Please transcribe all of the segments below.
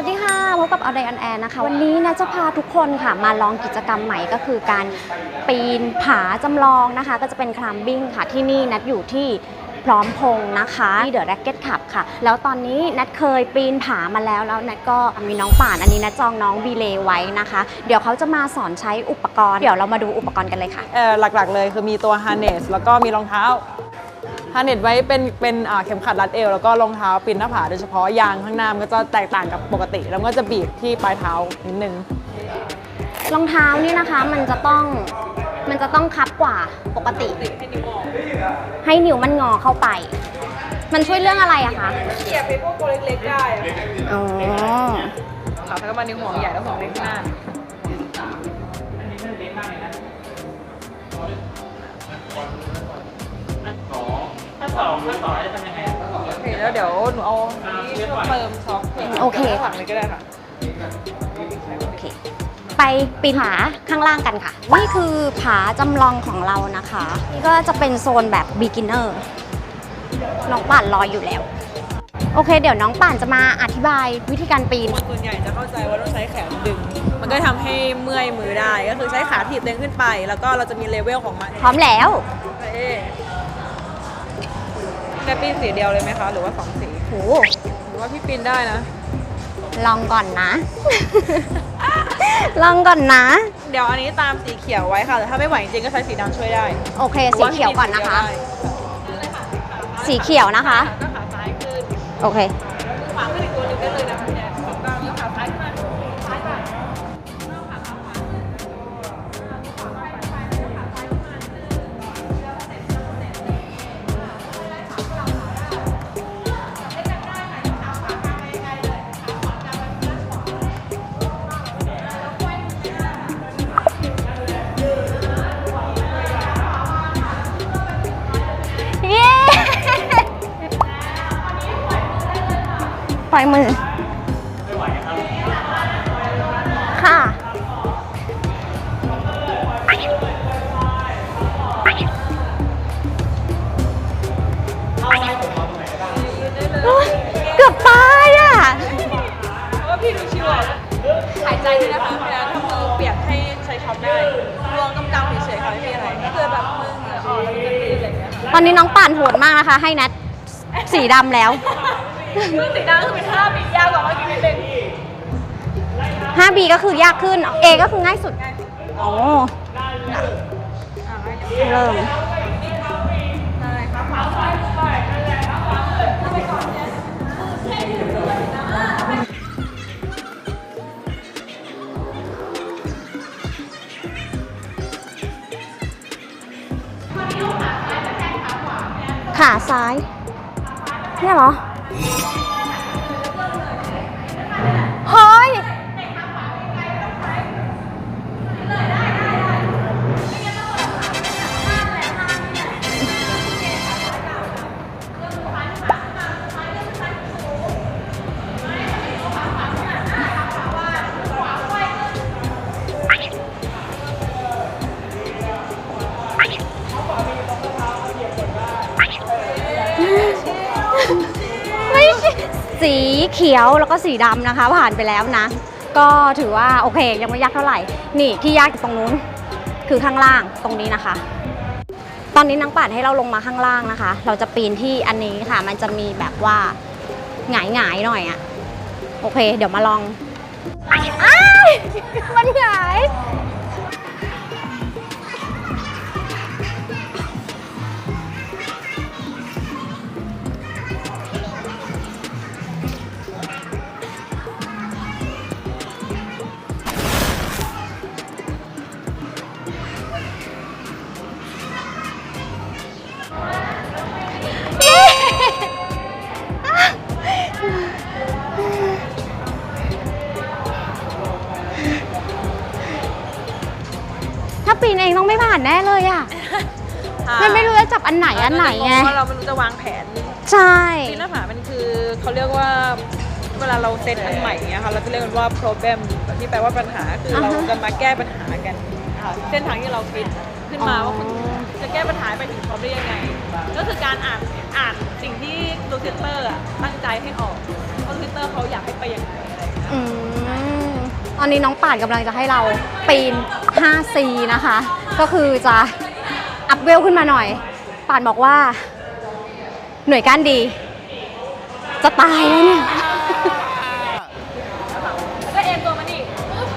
วัสดีค่ะ พบกับอเดย์อันแอนนะคะ วันนี้นะจะพาทุกคนค่ะ มาลองกิจกรรมใหม่ก็คือการปีนผาจำลองนะคะ ก็จะเป็นคล i มบิ้งค่ะที่นี่นัดอยู่ที่พร้อมพงนะคะที่เดอะแร็กเก็ตขับค่ะ แล้วตอนนี้นัดเคยปีนผามาแล้วแล้วนัดก็มีน้องป่านอันนี้นัดจองน้องบีเลไว้นะคะ เดี๋ยวเขาจะมาสอนใช้อุปกรณ์ เดี๋ยวเรามาดูอุปกรณ์กันเลยค่ะเออหลักๆเลยคือมีตัว harness แล้วก็มีรองเท้า harness ไว้เป็นเป็นอ่าเข็มขัดรัดเอว แล้วก็รองเท้าปีนหน้าผาโดยเฉพาะยางข้างหน้ามันก็จะแตกต่างกับปกติ แล้วก็จะบีบที่ปลายเท้านิดนึงรองเท้านี่นะคะมันจะต้องมันจะต้องคับกว่าปกติ ให้นิ้วมันงอเข้าไป มันช่วยเรื่องอะไรอะคะเขี่ยไปพวกตัวเล็กๆได้อ๋อค่ะแล้วก็มาในห่วงใหญ่แล้วห่วงเล็กข้า งหน้าโอเคแล้วเดี๋ยวหนูเอานี่เพิ่มเติมซอฟต์โอเคข้างหลังเลยก็ได้ค่ะโอเคไปปีนผาข้างล่างกันค่ะ นี่คือผาจำลองของเรานะคะ นี่ก็จะเป็นโซนแบบ beginner น้องป่านรออยู่แล้ว โอเค เดี๋ยวน้องป่านจะมาอธิบายวิธีการปีนส่วนใหญ่จะเข้าใจว่าต้องใช้แขนดึง มันก็ทำให้เมื่อยมือได้ ก็คือใช้ขาถีบตัวเองขึ้นไป แล้วก็เราจะมีเลเวลของมัน พร้อมแล้ว เอ๊ะแต่ปีนสีเดียวเลยไหมคะ หรือว่าสองสีโหหรือว่าพี่ปีนได้นะ ลองก่อนนะ ลองก่อนนะ เดี๋ยวอันนี้ตามสีเขียวไว้ค่ะแต่ถ้าไม่ไหวจริงๆก็ใช้สีดำช่วยได้โอเค สีเขียวก่อนนะคะหรือว่าพี่ปีสีเดียวได้สีเขียวนะคะ ก็ขาซ้ายขึ้นโอเค มือขวาขึ้นอีกตัวหนึงได้เลยนะคะ อยมือ ค่ะเกือบตายอะเพราะว่าพี่ดูชิวอะหายใจด้วยนะคะเวลาทำมือเปียกให้ใช้ช็อปได้รวงกำกำเฉยๆค่ะไม่มีอะไรก็คือแบบมือเหงื่อออกแล้วมันจะตีอะไรอย่างเงี้ยค่ะตอนนี้น้องป่านโหดมากนะคะ ให้นัดสีดำแล้ว คือสีดำก็คือเป็นท่าบียากกว่าเมื่อกี้นิดนึง 5B ก็คือยากขึ้น A ก็คือง่ายสุดโอ้เริ่มขาซ้าย เนี่ยเหรอ Yeah. เขียวแล้วก็สีดำนะคะ ผ่านไปแล้วนะ ก็ถือว่าโอเคยังไม่ยากเท่าไหร่ นี่ที่ยากตรงนู้นคือข้างล่างตรงนี้นะคะ ตอนนี้นางป่านให้เราลงมาข้างล่างนะคะ เราจะปีนที่อันนี้ค่ะ มันจะมีแบบว่าหงายหงายหน่อยอะโอเค เดี๋ยวมาลองอ้ายมันหงาย จะจับอันไหนอันไหนไงเพราะเราไม่รู้จะวางแผนใช่ปีนหน้าผามันคือเขาเรียกว่าเวลาเราเซตอันใหม่เนี้ยค่ะเราจะเรียกมันว่า problem ที่แปลว่าปัญหาคือเราจะมาแก้ปัญหากันค่ะเส้นทางที่เราคิดขึ้นมาว่าคุณจะแก้ปัญหาไปถึงเขาได้ยังไง ก็คือการอ่านอ่านสิ่งที่ลูซิเตอร์ตั้งใจให้ออกว่าลูซิเตอร์เขาอยากให้ไปยังไงอะไรอย่างเงี้ยอืมตอนนี้น้องป่านกำลังจะให้เราปีน 5C นะคะ ก็คือจะอัพเวลขึ้นมาหน่อย ป่านบอกว่า หน่วยก้านดี จะตายแล้วเนี่ยแล้วก็เอ็นตัวมานี่ปึ๊บ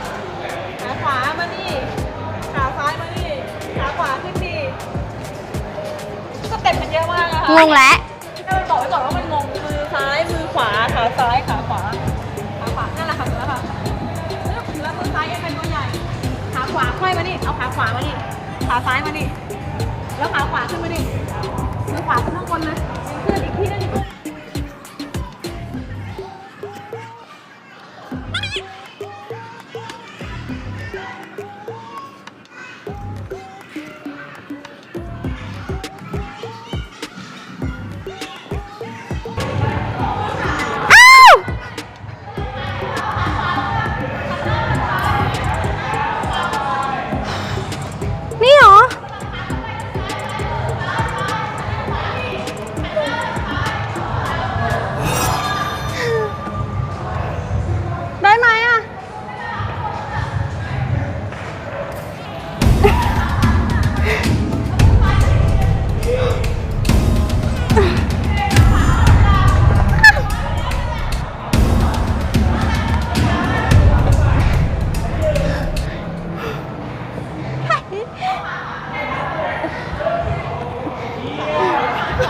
ขาขวามานี่ขาซ้ายมานี่ขาขวาขึ้นดีสเต็ปมันเยอะมากอะค่ะงงแล้วให้มันบอกไว้ก่อนว่ามันงงมือซ้ายมือขวาขาซ้ายขาขวาขาขวานั่นแหละค่ะถูกแล้วค่ะปึ๊บแล้วมือซ้ายยังเป็นตัวใหญ่ขาขวาค่อยมานี่เอาขาขวามานี่ขาซ้ายมานี่ แล้วขาขวาขึ้นมานี่มือขวาขึ้นข้างบนเลย ขึ้นอีกทีนึง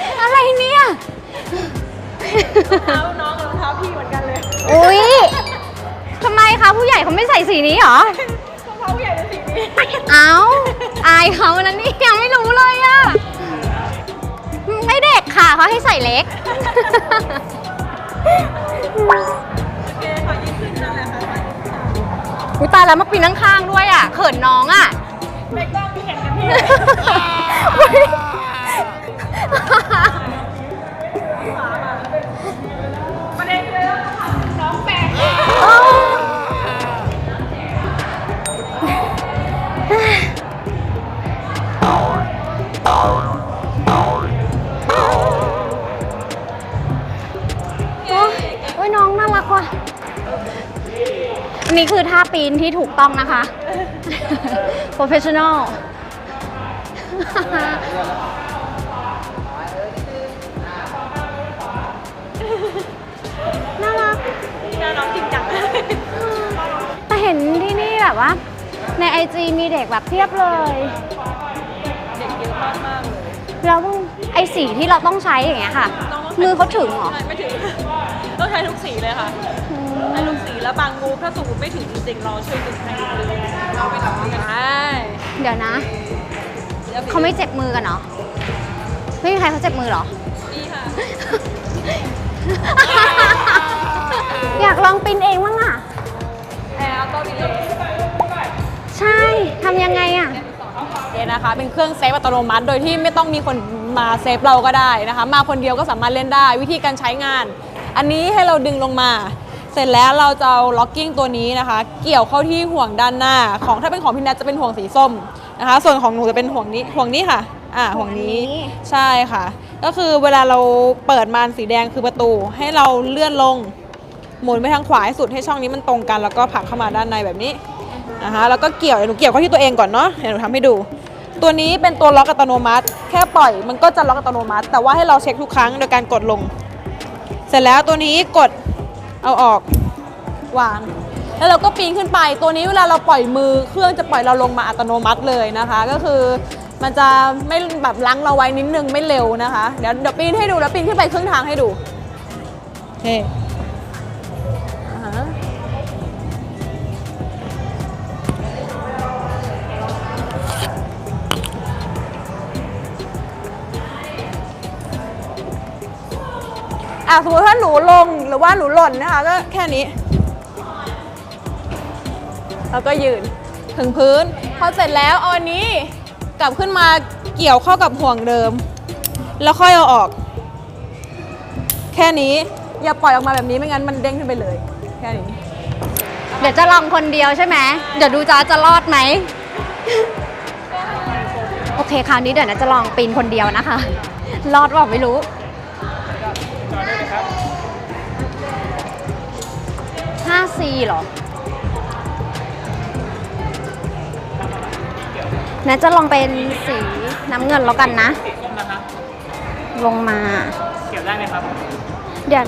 อออะไรเนี่ย เท้าน้องกับรองเท้าพี่เหมือนกันเลยอุ๊ยทำไมคะผู้ใหญ่เขาไม่ใส่สีนี้เหรอ รองเท้าผู้ใหญ่เป็นสีนี้เอ้าอายเขานะนี่ยังไม่รู้เลยอะไม่เด็กค่ะเขาให้ใส่เล็ก โอเคขอยืนขึ้นนั่นแหละค่ะอุ้ยตายแล้วมาปีนข้างๆด้วยอะเขินน้องอะเบกต้องมีเห็นกันพี่ นี้คือท่าปีนที่ถูกต้องนะคะ professional น่ารักหน้าน้องจริงจังแต่เห็นที่นี่แบบว่า ในไอจีมีเด็กแบบเทียบเลย เด็กเยอะมากมากๆเลยเราต้องไอสีที่เราต้องใช้อย่างเงี้ยค่ะต้องมือเขาถึงเหรอใช่ไม่ถึง ต้องใช้ทุกสีเลยค่ะ ใช้ทุกสีแล้วบางงูถ้าสมมติไม่ถึงจริงๆเราช่วยดึงให้นิดนึงเราไม่ทำกันใช่เดี๋ยวนะ เขาไม่เจ็บมือกันเหรอ ไม่มีใครเขาเจ็บมือเหรอ นี่ค่ะ อยากลองปีนเองบ้างอะ แอร์เอาตัวนี้ใช่ ทำยังไงอะ เนี่ยนะคะ เป็นเครื่องเซฟอัตโนมัติ โดยที่ไม่ต้องมีคนมาเซฟเราก็ได้นะคะ มาคนเดียวก็สามารถเล่นได้ วิธีการใช้งาน อันนี้ให้เราดึงลงมา เสร็จแล้วเราจะเอาล็อกกิ้งตัวนี้นะคะ เกี่ยวเข้าที่ห่วงด้านหน้า ของถ้าเป็นของพี่แนทจะเป็นห่วงสีส้มนะคะ ส่วนของหนูจะเป็นห่วงนี้ห่วงนี้ค่ะ อ่าห่วงนี้ห่วงนี้ ใช่ค่ะ ก็คือเวลาเราเปิดมานสีแดงคือประตู ให้เราเลื่อนลง หมุนไปทางขวาให้สุดให้ช่องนี้มันตรงกัน แล้วก็ผลักเข้ามาด้านในแบบนี้นะคะแล้วก็เกี่ยวเดี๋ยวหนูเกี่ยวเข้าที่ตัวเองก่อนเนาะเดี๋ยวหนูทำให้ดู ตัวนี้เป็นตัวล็อกอัตโนมัติ แค่ปล่อยมันก็จะล็อกอัตโนมัติ แต่ว่าให้เราเช็คทุกครั้งโดยการกดลง เสร็จแล้วตัวนี้กด เอาออกวาง แล้วเราก็ปีนขึ้นไป ตัวนี้เวลาเราปล่อยมือเครื่องจะปล่อยเราลงมาอัตโนมัติเลยนะคะ ก็คือมันจะไม่แบบลังเราไว้นิดนึงไม่เร็วนะคะ เดี๋ยวเดี๋ยวปีนให้ดูแล้วปีนขึ้นไปครึ่งทางให้ดูเฮ้อ่า อะสมมติถ้าหนูลงหรือว่าหนูหล่นนะคะก็แค่นี้ แล้วก็ยืนถึงพื้น พอเสร็จแล้วเอาอันนี้กลับขึ้นมาเกี่ยวเข้ากับห่วงเดิม แล้วค่อยเอาออก แค่นี้อย่าปล่อยออกมาแบบนี้ไม่งั้นมันเด้งขึ้นไปเลย แค่นี้เดี๋ยวจะลองคนเดียวใช่ไหมเดี๋ยวดูจ้าจะรอดไหม โอเคคราวนี้เดี๋ยวนะจะลองปีนคนเดียวนะคะ รอดว่าไม่รู้ 5C เหรอนะจะลองเป็นสีน้ำเงินแล้วกันนะสีส้มนะคะลงมา เกี่ยวได้ไหมครับเดี๋ยว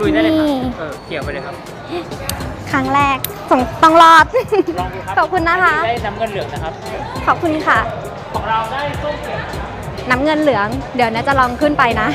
ลุยได้เลยครันี่บเออเกี่ยวไปเลยครับ ครั้งแรกต้องต้องรอด ลองดูครับขอบคุณนะคะ ได้น้ำเงินเหลืองนะครับ ขอบคุณค่ะ ของเราได้ส้มเขียวน้ำเงินเหลือง เดี๋ยวนะจะลองขึ้นไปนะ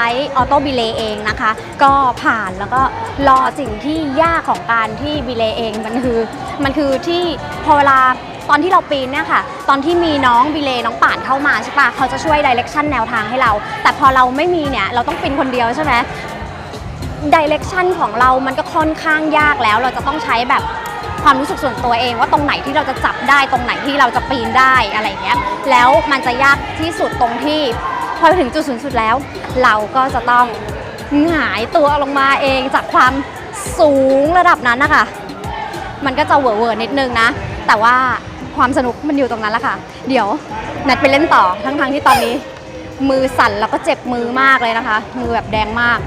ช้ออโต้บิเลเองนะคะ ก็ผ่านแล้วก็รอสิ่งที่ยากของการที่บิเลเองมันคือมันคือที่พอเวลาตอนที่เราปีนเนี่ยค่ะ ตอนที่มีน้องบิเลน้องป่านเข้ามาใช่ปะเขาจะช่วยดิเรกชันแนวทางให้เรา แต่พอเราไม่มีเนี่ยเราต้องปีนคนเดียวใช่ไหมดิเรกชันของเรามันก็ค่อนข้างยากแล้ว เราจะต้องใช้แบบความรู้สึกส่วนตัวเองว่าตรงไหนที่เราจะจับได้ตรงไหนที่เราจะปีนได้อะไรเงี้ยแล้วมันจะยากที่สุดตรงที่ พอไปถึงจุดสูงสุดแล้ว เราก็จะต้องหงายตัวลงมาเองจากความสูงระดับนั้นนะคะ มันก็จะเวอร์เวอร์นิดนึงนะ แต่ว่าความสนุกมันอยู่ตรงนั้นแหละค่ะ เดี๋ยวนัดไปเล่นต่อทั้งๆที่ตอนนี้ มือสั่นแล้วก็เจ็บมือมากเลยนะคะ มือแบบแดงมาก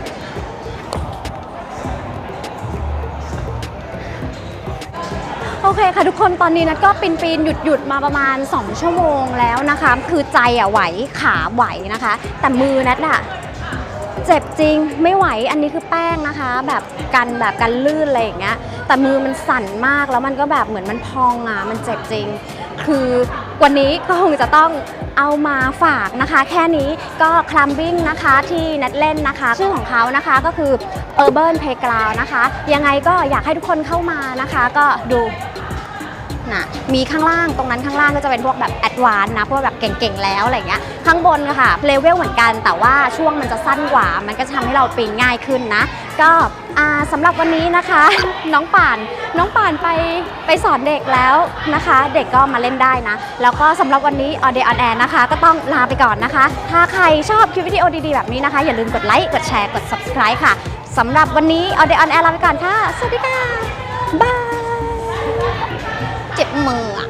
โอเคค่ะทุกคนตอนนี้นัดก็ปีนปีนหยุดหยุดมาประมาณ 2 ชั่วโมงแล้วนะคะ คือใจอะไหวขาไหวนะคะ แต่มือนัดอะเจ็บจริงไม่ไหวอันนี้คือแป้งนะคะ แบบกันแบบกันลื่นอะไรอย่างเงี้ยแต่มือมันสั่นมากแล้วมันก็แบบเหมือนมันพองอะมันเจ็บจริง คือวันนี้ก็คงจะต้องเอามาฝากนะคะ แค่นี้ก็คลัมบิ้งนะคะที่นัดเล่นนะคะ ชื่อของเขานะคะก็คือ Urban Playground นะคะ ยังไงก็อยากให้ทุกคนเข้ามานะคะ ก็ดู นะมีข้างล่างตรงนั้นข้างล่างก็จะเป็นพวกแบบแอดวานนะพวกแบบเก่งๆแล้วอะไรเงี้ยข้างบนก็ค่ะเลเวลเหมือนกัน แต่ว่าช่วงมันจะสั้นกว่า มันก็จะทำให้เราปีนง่ายขึ้นนะ ก็อ่าสำหรับวันนี้นะคะ น้องป่านน้องป่านไปไปสอนเด็กแล้วนะคะ เด็กก็มาเล่นได้นะ แล้วก็สำหรับวันนี้ออเดออนแอนนะคะ ก็ต้องลาไปก่อนนะคะ ถ้าใครชอบคลิปวิดีโอดีๆแบบนี้นะคะ อย่าลืมกดไลค์กดแชร์กด subscribe ค่ะสำหรับวันนี้ออเดออนแอนลาไปก่อนค่ะ สวัสดีค่ะบาย เจ็บมืออะ